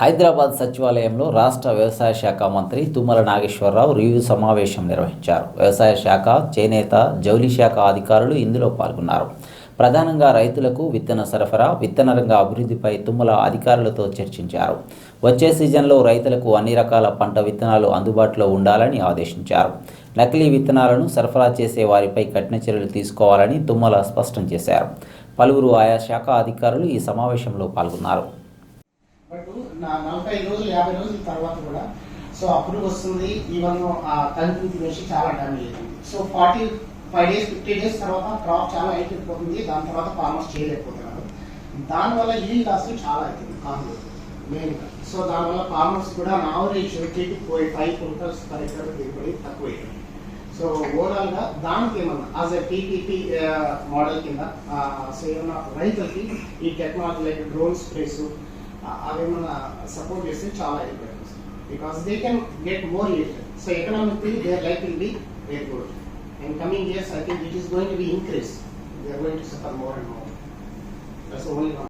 హైదరాబాద్ సచివాలయంలో రాష్ట్ర వ్యవసాయ శాఖ మంత్రి తుమ్మల నాగేశ్వరరావు రివ్యూ సమావేశం నిర్వహించారు. వ్యవసాయ శాఖ చేనేత జౌలి శాఖ అధికారులు ఇందులో పాల్గొన్నారు. ప్రధానంగా రైతులకు విత్తన సరఫరా విత్తన రంగ అభివృద్ధిపై తుమ్మల అధికారులతో చర్చించారు. వచ్చే సీజన్లో రైతులకు అన్ని రకాల పంట విత్తనాలు అందుబాటులో ఉండాలని ఆదేశించారు. నకిలీ విత్తనాలను సరఫరా చేసే వారిపై కఠిన చర్యలు తీసుకోవాలని తుమ్మల స్పష్టం చేశారు. పలువురు ఆయా శాఖ అధికారులు ఈ సమావేశంలో పాల్గొన్నారు. నలభై రోజులు యాభై రోజుల తర్వాత కూడా. సో అప్పుడు వస్తుంది ఈవెన్ ఆ కంకి తినేసి చాలా డ్యామేజ్ అవుతుంది so forty five days fifty days తర్వాత క్రాప్ చాలా హైట్ అయిపోతుంది దాని తర్వాత ఫార్మర్స్ చేయలేకపోతున్నారు. దానివల్ల ఈ లాస్ చాలా అవుతుంది కాదు. మెయిన్గా సో దానివల్ల ఫార్మర్స్ కూడా నావరేజ్ త్రీ పోయి ఫైవ్ క్వింటల్స్ పర్ ఎకర్ దిగుబడి తక్కువ. సో ఓవరాల్గా దానికి ఏమన్నా యాజ్ ఎ పీపీపీ మోడల్ కింద సో ఏమన్నా రైతులకి ఈ technology like drone sprays అవేమన్నా support చేస్తే చాలా హెల్ప్ అవుతుంది because they can get more it so economically their life will be very good in coming years I think it is going to be increase they are going to suffer more and more that's only